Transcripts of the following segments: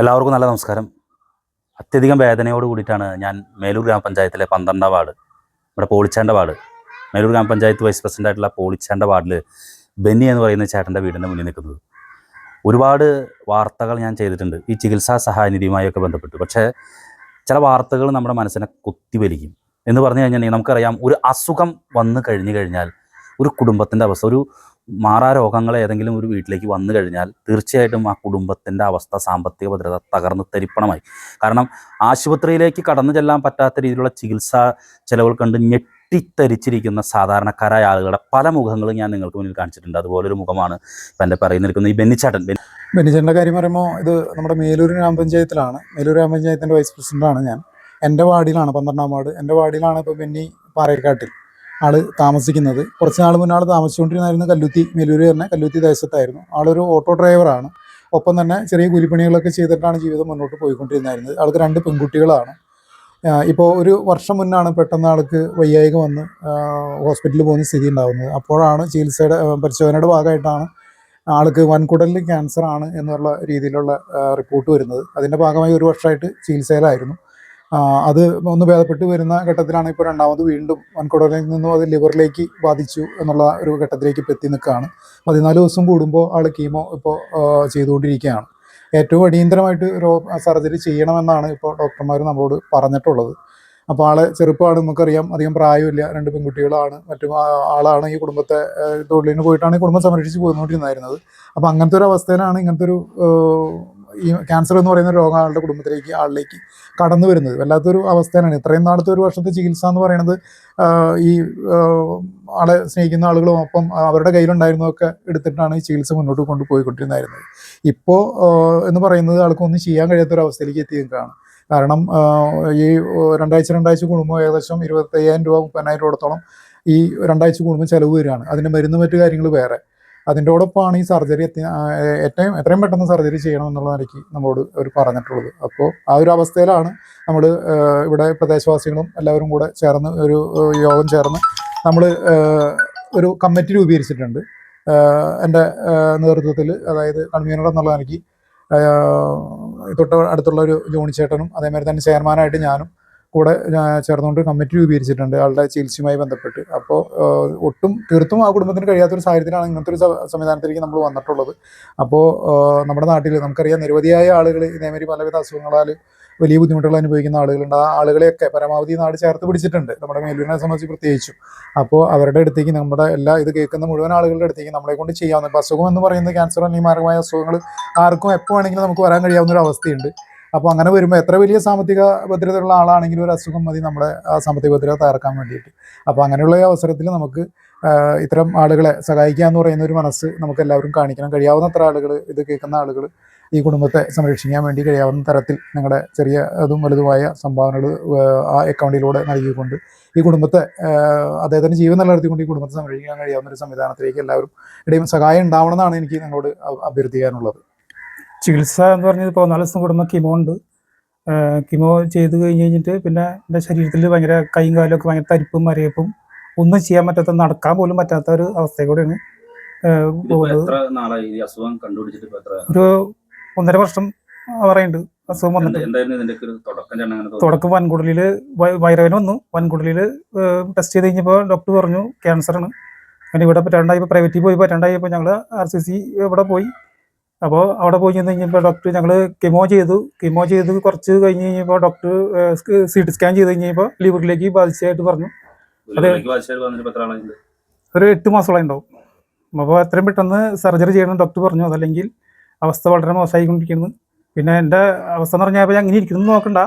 എല്ലാവർക്കും നല്ല നമസ്കാരം. അത്യധികം വേദനയോട് കൂടിയിട്ടാണ് ഞാൻ മേലൂർ ഗ്രാമപഞ്ചായത്തിലെ പന്ത്രണ്ടാം വാർഡ് നമ്മുടെ പോളിച്ചാണ്ട വാർഡ് മേലൂർ ഗ്രാമപഞ്ചായത്ത് വൈസ് പ്രസിഡന്റ് ആയിട്ടുള്ള പോളിച്ചാണ്ട വാർഡിൽ ബെന്നി എന്ന് പറയുന്ന ചേട്ടന്റെ വീടിന്റെ മുന്നിൽ നിൽക്കുന്നത്. ഒരുപാട് വാർത്തകൾ ഞാൻ ചെയ്തിട്ടുണ്ട്. ഈ ചികിത്സാ സഹായനിധിയുമായൊക്കെ ബന്ധപ്പെട്ട്. പക്ഷേ ചില വാർത്തകൾ നമ്മുടെ മനസ്സിനെ കുത്തിവലിക്കും. എന്ന് പറഞ്ഞു കഴിഞ്ഞാൽ നമുക്കറിയാം ഒരു അസുഖം വന്നു കഴിഞ്ഞു കഴിഞ്ഞാൽ ഒരു കുടുംബത്തിന്റെ അവസ്ഥ ഒരു മാറാ രോഗങ്ങൾ ഏതെങ്കിലും ഒരു വീട്ടിലേക്ക് വന്നു കഴിഞ്ഞാൽ തീർച്ചയായിട്ടും ആ കുടുംബത്തിന്റെ അവസ്ഥ സാമ്പത്തിക ഭദ്രത തകർന്നു തരിപ്പണമായി. കാരണം ആശുപത്രിയിലേക്ക് കടന്നു ചെല്ലാൻ പറ്റാത്ത രീതിയിലുള്ള ചികിത്സാ ചെലവുകൾ കണ്ട് ഞെട്ടിത്തരിച്ചിരിക്കുന്ന സാധാരണക്കാരായ ആളുകളുടെ പല മുഖങ്ങളും ഞാൻ നിങ്ങൾക്ക് മുന്നിൽ കാണിച്ചിട്ടുണ്ട്. അതുപോലൊരു മുഖമാണ് ഇപ്പം എന്റെ പറയുന്ന നിൽക്കുന്ന ഈ ബെന്നിച്ചാട്ടൻ. ബെന്നി ബെന്നിച്ചേട്ടന്റെ കാര്യം പറയുമ്പോൾ ഇത് നമ്മുടെ മേലൂർ ഗ്രാമപഞ്ചായത്തിലാണ്. മേലൂർ ഗ്രാമപഞ്ചായത്തിന്റെ വൈസ് പ്രസിഡന്റാണ് ഞാൻ. എന്റെ വാർഡിലാണ് പന്ത്രണ്ടാം വാർഡ്. എന്റെ വാർഡിലാണ് ഇപ്പോൾ ബെന്നി പാറേക്കാട്ടിൽ ആൾ താമസിക്കുന്നത്. കുറച്ച് നാൾ മുന്നേ ആൾ താമസിച്ചുകൊണ്ടിരുന്നായിരുന്നു കല്ലുത്തി മേലൂര് തന്നെ കല്ലുത്തി ദേശത്തായിരുന്നു. ആളൊരു ഓട്ടോ ഡ്രൈവറാണ്. ഒപ്പം തന്നെ ചെറിയ കൂലിപ്പണികളൊക്കെ ചെയ്തിട്ടാണ് ജീവിതം മുന്നോട്ട് പോയിക്കൊണ്ടിരുന്നായിരുന്നത് ആൾക്ക് രണ്ട് പെൺകുട്ടികളാണ്. ഇപ്പോൾ ഒരു വർഷം മുന്നാണ് പെട്ടെന്ന് ആൾക്ക് വയ്യായിക വന്ന് ഹോസ്പിറ്റലിൽ പോകുന്ന സ്ഥിതി ഉണ്ടാകുന്നത് അപ്പോഴാണ് ചികിത്സയുടെ പരിശോധനയുടെ ഭാഗമായിട്ടാണ് ആൾക്ക് വൻകുടലിൽ ക്യാൻസർ ആണ് എന്നുള്ള രീതിയിലുള്ള റിപ്പോർട്ട് വരുന്നത്. അതിന്റെ ഭാഗമായി ഒരു വർഷമായിട്ട് ചികിത്സയിലായിരുന്നു. അത് ഒന്ന് ഭേദപ്പെട്ട് വരുന്ന ഘട്ടത്തിലാണ് ഇപ്പോൾ രണ്ടാമത് വീണ്ടും വൻകുടലിൽ നിന്നും അത് ലിവറിലേക്ക് ബാധിച്ചു എന്നുള്ള ഒരു ഘട്ടത്തിലേക്ക് ഇപ്പോൾ എത്തി നിൽക്കുകയാണ്. പതിനാല് ദിവസം കൂടുമ്പോൾ ആൾ കീമോ ഇപ്പോൾ ചെയ്തുകൊണ്ടിരിക്കുകയാണ്. ഏറ്റവും അടിയന്തരമായിട്ട് രോ സർജറി ചെയ്യണമെന്നാണ് ഇപ്പോൾ ഡോക്ടർമാർ നമ്മളോട് പറഞ്ഞിട്ടുള്ളത്. അപ്പോൾ ആളെ ചെറുപ്പമാണ് നമുക്കറിയാം അധികം പ്രായമില്ല രണ്ട് പെൺകുട്ടികളാണ് മറ്റു ആളാണ് ഈ കുടുംബത്തെ തൊഴിലിന് പോയിട്ടാണ് ഈ കുടുംബം സംരക്ഷിച്ച് പോയിക്കൊണ്ടിരുന്നായിരുന്നത് അപ്പോൾ അങ്ങനത്തെ ഒരു അവസ്ഥയിലാണ് ഇങ്ങനത്തെ ഒരു ഈ ക്യാൻസർ എന്ന് പറയുന്ന രോഗം ആളുടെ കുടുംബത്തിലേക്ക് ആളിലേക്ക് കടന്നു വരുന്നത്. വല്ലാത്തൊരു അവസ്ഥയാണ് ഇത്രയും നാളത്തെ ഒരു വർഷത്തെ ചികിത്സ എന്ന് പറയുന്നത് ഈ ആളെ സ്നേഹിക്കുന്ന ആളുകളും ഒപ്പം അവരുടെ കയ്യിലുണ്ടായിരുന്നതൊക്കെ എടുത്തിട്ടാണ് ഈ ചികിത്സ മുന്നോട്ട് കൊണ്ടുപോയിക്കൊണ്ടിരുന്നായിരുന്നത് ഇപ്പോൾ എന്ന് പറയുന്നത് ആൾക്ക് ഒന്നും ചെയ്യാൻ കഴിയാത്തൊരവസ്ഥയിലേക്ക് എത്തി നിൽക്കുകയാണ്. കാരണം ഈ രണ്ടാഴ്ച രണ്ടാഴ്ച കൂടുമ്പോൾ ഏകദേശം ഇരുപത്തയ്യായിരം രൂപ മുപ്പതിനായിരം രൂപത്തോളം ഈ രണ്ടാഴ്ച കൂടുമ്പോൾ ചിലവ് വരികയാണ്. അതിന്റെ മരുന്ന് മറ്റു കാര്യങ്ങൾ വേറെ. അതിന്റെ ഒപ്പമാണ് ഈ സർജറി എത്തി ഏറ്റവും എത്രയും പെട്ടെന്ന് സർജറി ചെയ്യണം എന്നുള്ള നിലയ്ക്ക് നമ്മളോട് അവർ പറഞ്ഞിട്ടുള്ളത്. അപ്പോൾ ആ ഒരു അവസ്ഥയിലാണ് നമ്മൾ ഇവിടെ പ്രദേശവാസികളും എല്ലാവരും കൂടെ ചേർന്ന് ഒരു യോഗം ചേർന്ന് നമ്മൾ ഒരു കമ്മിറ്റി രൂപീകരിച്ചിട്ടുണ്ട്. എന്റെ നേതൃത്വത്തിൽ അതായത് കൺവീനർ എന്നുള്ള നിലയ്ക്ക് തൊട്ട് അടുത്തുള്ള ഒരു ജോണി ചേട്ടനും അതേമാതിരി തന്നെ ചെയർമാനായിട്ട് ഞാനും കൂടെ ചേർന്നുകൊണ്ട് കമ്മിറ്റി രൂപീകരിച്ചിട്ടുണ്ട്. ആളുടെ ചികിത്സയുമായി ബന്ധപ്പെട്ട്. അപ്പോൾ ഒട്ടും തീർത്തും ആ കുടുംബത്തിന് കഴിയാത്തൊരു സാഹചര്യത്തിലാണ് ഇങ്ങനത്തെ ഒരു സംവിധാനത്തിലേക്ക് നമ്മൾ വന്നിട്ടുള്ളത്. അപ്പോൾ നമ്മുടെ നാട്ടിൽ നമുക്കറിയാം നിരവധിയായ ആളുകൾ ഇതേമാതിരി പലവിധ അസുഖങ്ങളാൽ വലിയ ബുദ്ധിമുട്ടുകൾ അനുഭവിക്കുന്ന ആളുകളുണ്ട്. ആ ആളുകളെയൊക്കെ പരമാവധി നാട് ചേർത്ത് പിടിച്ചിട്ടുണ്ട്. നമ്മുടെ മേലൂരിനെ സംബന്ധിച്ച് പ്രത്യേകിച്ചും. അപ്പോൾ അവരുടെ അടുത്തേക്ക് നമ്മുടെ എല്ലാ ഇത് കേൾക്കുന്ന മുഴുവൻ ആളുകളുടെ അടുത്തേക്ക് നമ്മളെ കൊണ്ട് ചെയ്യാവുന്ന ഇപ്പോൾ അസുഖം എന്ന് പറയുന്നത് ക്യാൻസർ അല്ലെങ്കിൽ മാരകമായ അസുഖങ്ങൾ ആർക്കും എപ്പോൾ വേണമെങ്കിലും നമുക്ക് വരാൻ കഴിയാവുന്ന ഒരു അവസ്ഥയുണ്ട്. അപ്പോൾ അങ്ങനെ വരുമ്പോൾ എത്ര വലിയ സാമ്പത്തിക ഭദ്രതയുള്ള ആളാണെങ്കിലും ഒരു അസുഖം മതി നമ്മുടെ ആ സാമ്പത്തിക ഭദ്രത തകർക്കാൻ വേണ്ടിയിട്ട്. അപ്പോൾ അങ്ങനെയുള്ള അവസരത്തിൽ നമുക്ക് ഇത്തരം ആളുകളെ സഹായിക്കുക എന്ന് പറയുന്ന ഒരു മനസ്സ് നമുക്ക് എല്ലാവരും കാണിക്കണം. കഴിയാവുന്നത്ര ആളുകൾ ഇത് കേൾക്കുന്ന ആളുകൾ ഈ കുടുംബത്തെ സംരക്ഷിക്കാൻ വേണ്ടി കഴിയാവുന്ന തരത്തിൽ നിങ്ങളുടെ ചെറിയ അതും വലുതുമായ സംഭാവനകൾ ആ അക്കൗണ്ടിലൂടെ നൽകിക്കൊണ്ട് ഈ കുടുംബത്തെ അദ്ദേഹത്തിന് ജീവൻ നിലനിർത്തിക്കൊണ്ട് ഈ കുടുംബത്തെ സംരക്ഷിക്കാൻ കഴിയാവുന്ന ഒരു സംവിധാനത്തിലേക്ക് എല്ലാവരും ഇടയും സഹായം ഉണ്ടാവണമെന്നാണ് എനിക്ക് നിങ്ങളോട് അഭ- അഭ്യർത്ഥിക്കാനുള്ളത്. ചികിത്സ എന്ന് പറഞ്ഞത് ഇപ്പോൾ നാല് ദിവസം കൂടുമ്പോൾ കിമോ ഉണ്ട്. കിമോ ചെയ്ത് കഴിഞ്ഞ് കഴിഞ്ഞിട്ട് പിന്നെ എന്റെ ശരീരത്തിൽ ഭയങ്കര കൈയും കാലൊക്കെ ഭയങ്കര തരിപ്പും മരയപ്പും ഒന്നും ചെയ്യാൻ പറ്റാത്ത നടക്കാൻ പോലും പറ്റാത്ത ഒരു അവസ്ഥ കൂടെയാണ് ഒരു ഒന്നര വർഷം പറയുന്നുണ്ട് അസുഖം വന്നിട്ട്. തുടക്കം വൻകുടലിൽ വയറുവേദന വന്നു. വൻകുടലിൽ ടെസ്റ്റ് ചെയ്ത് കഴിഞ്ഞപ്പോൾ ഡോക്ടർ പറഞ്ഞു ക്യാൻസറാണ് അങ്ങനെ ഇവിടെ പറ്റാണ്ടായപ്പോൾ പ്രൈവറ്റിൽ പോയി പറ്റാണ്ടായപ്പോൾ ഞങ്ങൾ ആർ സി സി ഇവിടെ പോയി. അപ്പോൾ അവിടെ പോയി ചെന്ന് കഴിഞ്ഞപ്പോൾ ഡോക്ടർ ഞങ്ങൾ കെമോ ചെയ്തു. കെമോ ചെയ്ത് കുറച്ച് കഴിഞ്ഞ് കഴിഞ്ഞപ്പോൾ ഡോക്ടർ സി ടി സ്കാൻ ചെയ്ത് കഴിഞ്ഞപ്പോൾ ലിവറിലേക്ക് ബാധിച്ചതായിട്ട് പറഞ്ഞു? ഒരു എട്ട് മാസത്തോളം ഉണ്ടാവും. അപ്പോൾ എത്രയും പെട്ടെന്ന് സർജറി ചെയ്യണം ഡോക്ടർ പറഞ്ഞു. അതല്ലെങ്കിൽ അവസ്ഥ വളരെ മോശമായിക്കൊണ്ടിരിക്കുന്നു. പിന്നെ എന്റെ അവസ്ഥ എന്ന് പറഞ്ഞാൽ ഞാൻ ഇങ്ങനെ ഇരിക്കുന്നു നോക്കണ്ട.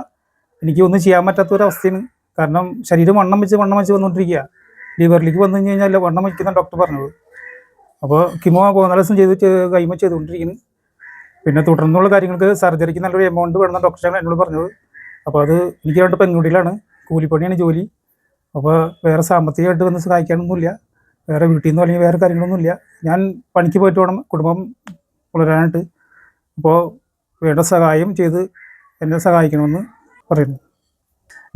എനിക്ക് ഒന്നും ചെയ്യാൻ പറ്റാത്ത ഒരു അവസ്ഥയാണ്. കാരണം ശരീരം വണ്ണം വെച്ച് വണ്ണം വെച്ച് വന്നുകൊണ്ടിരിക്കുക ലിവറിലേക്ക് വന്നു കഴിഞ്ഞ് കഴിഞ്ഞാൽ വണ്ണം വയ്ക്കുന്ന ഡോക്ടർ പറഞ്ഞത്. അപ്പോൾ കിമോ ദിവസം ചെയ്ത് കൈമ ചെയ്തുകൊണ്ടിരിക്കുന്നു. പിന്നെ തുടർന്നുള്ള കാര്യങ്ങൾക്ക് സർജറിക്ക് നല്ലൊരു എമൗണ്ട് വേണമെന്ന് ഡോക്ടറാണ് എന്നോട് പറഞ്ഞത്. അപ്പോൾ അത് എനിക്ക് രണ്ട് പെൺകുട്ടികളാണ്. കൂലിപ്പണിയാണ് ജോലി. അപ്പോൾ വേറെ സാമ്പത്തികമായിട്ട് വന്ന് സഹായിക്കാനൊന്നുമില്ല. വേറെ വീട്ടിൽ നിന്ന് അല്ലെങ്കിൽ വേറെ കാര്യങ്ങളൊന്നുമില്ല. ഞാൻ പണിക്ക് പോയിട്ട് വേണം. കുടുംബം വളരാനായിട്ട്. അപ്പോൾ വേണ്ട സഹായം ചെയ്ത് എന്നെ സഹായിക്കണമെന്ന് പറയുന്നു.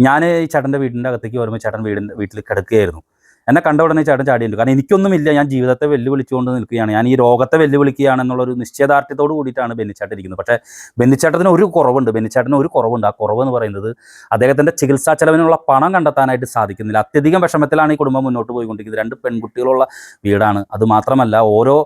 ഞാൻ ഈ ചേട്ടന്റെ വീടിന്റെ അകത്തേക്ക് വരുമ്പോൾ ചേട്ടൻ വീടിന്റെ വീട്ടിൽ കിടക്കുകയായിരുന്നു. എന്നെ കണ്ട ഉടനെ ചേട്ടൻ ചാടിയുണ്ട് കാരണം എനിക്കൊന്നുമില്ല ഞാൻ ജീവിതത്തെ വെല്ലുവിളിച്ചുകൊണ്ട് നിൽക്കുകയാണ്. ഞാൻ ഈ രോഗത്തെ വെല്ലുവിളിക്കുകയാണ് എന്നുള്ളൊരു നിശ്ചയദാർഢ്യത്തോട് കൂടിയിട്ടാണ് ബെന്നിച്ചേട്ടൻ ഇരിക്കുന്നത് പക്ഷേ ബെന്നിച്ചേട്ടത്തിന് ഒരു കുറവുണ്ട്. ബെന്നിച്ചേട്ടന് ഒരു കുറവുണ്ട്. ആ കുറവ് എന്ന് പറയുന്നത് അദ്ദേഹത്തിന്റെ ചികിത്സാ ചെലവിനുള്ള പണം കണ്ടെത്താനായിട്ട് സാധിക്കുന്നില്ല. അത്യധികം വിഷമത്തിലാണ് ഈ കുടുംബം മുന്നോട്ട് പോയിക്കൊണ്ടിരിക്കുന്നത്. രണ്ട് പെൺകുട്ടികളുള്ള വീടാണ്. അത് മാത്രമല്ല ഓരോ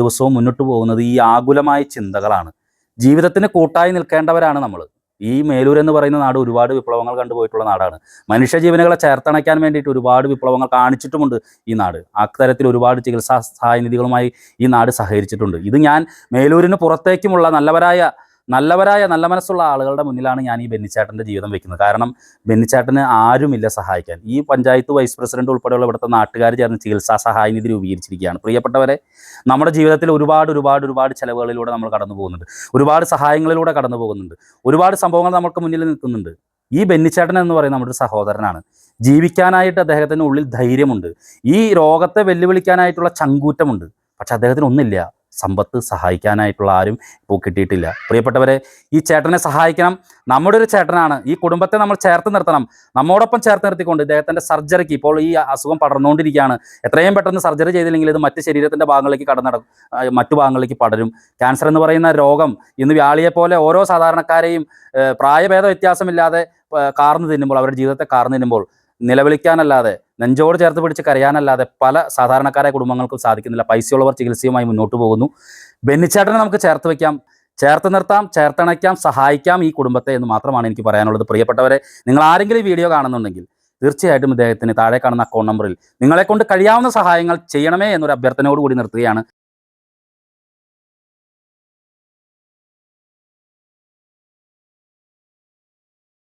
ദിവസവും മുന്നോട്ട് പോകുന്നത് ഈ ആകുലമായ ചിന്തകളാണ്. ജീവിതത്തിന് കൂട്ടായി നിൽക്കേണ്ടവരാണ് നമ്മൾ ഈ മേലൂർ എന്ന് പറയുന്ന നാട് ഒരുപാട് വിപ്ലവങ്ങൾ കണ്ടുപോയിട്ടുള്ള നാടാണ്. മനുഷ്യജീവനുകളെ ചേർത്തണയ്ക്കാൻ വേണ്ടിയിട്ട് ഒരുപാട് വിപ്ലവങ്ങൾ കാണിച്ചിട്ടുമുണ്ട് ഈ നാട്. അത്തരത്തിൽ ഒരുപാട് ചികിത്സാ സഹായ നിധികളുമായി ഈ നാട് സഹകരിച്ചിട്ടുണ്ട്. ഇത് ഞാൻ മേലൂരിന് പുറത്തേക്കുമുള്ള നല്ലവരായ നല്ലവരായ നല്ല മനസ്സുള്ള ആളുകളുടെ മുന്നിലാണ് ഞാൻ ഈ ബെന്നിച്ചേട്ടന്റെ ജീവിതം വെക്കുന്നത്. കാരണം ബെന്നിച്ചേട്ടന് ആരുമില്ല സഹായിക്കാൻ. ഈ പഞ്ചായത്ത് വൈസ് പ്രസിഡന്റ് ഉൾപ്പെടെയുള്ള ഇവിടുത്തെ നാട്ടുകാർ ചേർന്ന് ചികിത്സാ സഹായ നിധി രൂപീകരിച്ചിരിക്കുകയാണ്. പ്രിയപ്പെട്ടവരെ നമ്മുടെ ജീവിതത്തിൽ ഒരുപാട് ഒരുപാട് ഒരുപാട് ചിലവുകളിലൂടെ നമ്മൾ കടന്നു പോകുന്നുണ്ട്. ഒരുപാട് സഹായങ്ങളിലൂടെ കടന്നു പോകുന്നുണ്ട്. ഒരുപാട് സംഭവങ്ങൾ നമുക്ക് മുന്നിൽ നിൽക്കുന്നുണ്ട്. ഈ ബെന്നിച്ചേട്ടൻ എന്ന് പറയുന്ന നമ്മുടെ സഹോദരനാണ്. ജീവിക്കാനായിട്ട് അദ്ദേഹത്തിന് ഉള്ളിൽ ധൈര്യമുണ്ട്. ഈ രോഗത്തെ വെല്ലുവിളിക്കാനായിട്ടുള്ള ചങ്കൂറ്റമുണ്ട്. പക്ഷെ അദ്ദേഹത്തിന് ഒന്നില്ല. സമ്പത്ത് സഹായിക്കാനായിട്ടുള്ള ആരും ഇപ്പോൾ കിട്ടിയിട്ടില്ല. പ്രിയപ്പെട്ടവരെ ഈ ചേട്ടനെ സഹായിക്കണം. നമ്മുടെ ഒരു ചേട്ടനാണ്. ഈ കുടുംബത്തെ നമ്മൾ ചേർത്ത് നിർത്തണം. നമ്മോടൊപ്പം ചേർത്ത് നിർത്തിക്കൊണ്ട് ഇദ്ദേഹത്തിന്റെ സർജറിക്ക് ഇപ്പോൾ ഈ അസുഖം പടർന്നുകൊണ്ടിരിക്കുകയാണ്. എത്രയും പെട്ടെന്ന് സർജറി ചെയ്തില്ലെങ്കിൽ ഇത് മറ്റ് ശരീരത്തിന്റെ ഭാഗങ്ങളിലേക്ക് കടന്നട മറ്റു ഭാഗങ്ങളിലേക്ക് പടരും. ക്യാൻസർ എന്ന് പറയുന്ന രോഗം ഇന്ന് വ്യാളിയെ പോലെ ഓരോ സാധാരണക്കാരെയും പ്രായഭേദ വ്യത്യാസമില്ലാതെ കാർന്നു തിന്നുമ്പോൾ അവരുടെ ജീവിതത്തെ കാർന്നു തിന്നുമ്പോൾ നിലവിളിക്കാനല്ലാതെ നെഞ്ചോട് ചേർത്ത് പിടിച്ച് കരയാനല്ലാതെ പല സാധാരണക്കാരായ കുടുംബങ്ങൾക്കും സാധിക്കുന്നില്ല. പൈസയുള്ളവർ ചികിത്സയുമായി മുന്നോട്ട് പോകുന്നു. ബെന്നിച്ചേട്ടനെ നമുക്ക് ചേർത്ത് വെക്കാം ചേർത്ത് നിർത്താം ചേർത്തണയ്ക്കാം സഹായിക്കാം ഈ കുടുംബത്തെ എന്ന് മാത്രമാണ് എനിക്ക് പറയാനുള്ളത്. പ്രിയപ്പെട്ടവരെ നിങ്ങൾ ആരെങ്കിലും ഈ വീഡിയോ കാണുന്നുണ്ടെങ്കിൽ തീർച്ചയായിട്ടും ഇദ്ദേഹത്തിന് താഴെ കാണുന്ന അക്കൗണ്ട് നമ്പറിൽ നിങ്ങളെ കൊണ്ട് കഴിയാവുന്ന സഹായങ്ങൾ ചെയ്യണമേ എന്നൊരു അഭ്യർത്ഥനയോട് കൂടി നിർത്തുകയാണ്.